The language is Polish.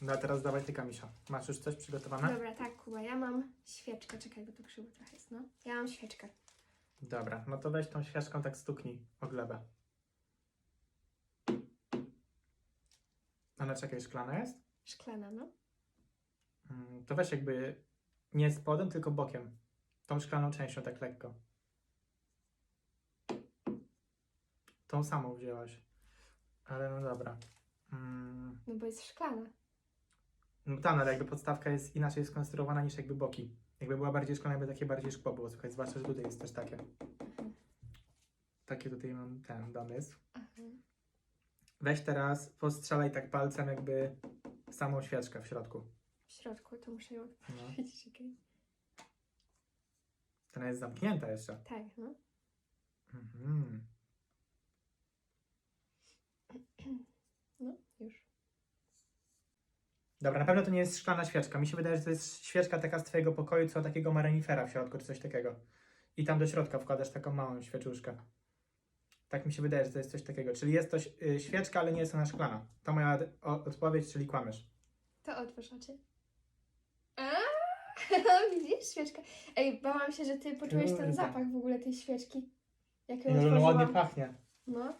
No a teraz dawaj ty, Kamisza. Masz już coś przygotowane? Dobra, tak, Kuba, ja mam świeczkę. Czekaj, bo to krzywo trochę jest, no. Ja mam świeczkę. Dobra, no to weź tą świeczką tak stuknij o glebę. Ona czekaj, szklana jest? Szklana, no. Mm, To weź jakby nie spodem, tylko bokiem. Tą szklaną częścią tak lekko. Tą samą wzięłaś. Ale no dobra. Mm, No bo jest szklana. No tam, ale jakby podstawka jest inaczej skonstruowana niż jakby boki. Jakby była bardziej szklana, jakby takie bardziej szkło było. Słuchaj, zwłaszcza, że tutaj jest też takie. Takie tutaj mam ten domysł. Aha. Weź teraz, postrzelaj tak palcem jakby w samą świeczkę w środku. W środku, to muszę ją No. otworzyć, czekaj. Ona jest zamknięta jeszcze. Tak, no. Mhm. No, już. Dobra, na pewno to nie jest szklana świeczka. Mi się wydaje, że to jest świeczka taka z twojego pokoju, co takiego ma renifera w środku, czy coś takiego. I tam do środka wkładasz taką małą świeczuszkę. Tak mi się wydaje, że to jest coś takiego. Czyli jest to y, świeczka, ale nie jest ona szklana. To moja o- odpowiedź, czyli kłamiesz. To otwórz oczy. A, widzisz, świeczka. Ej, bałam się, że ty poczułeś ten Kurde. zapach w ogóle tej świeczki. Jak ją No, no ładnie otworzyłam. pachnie. No,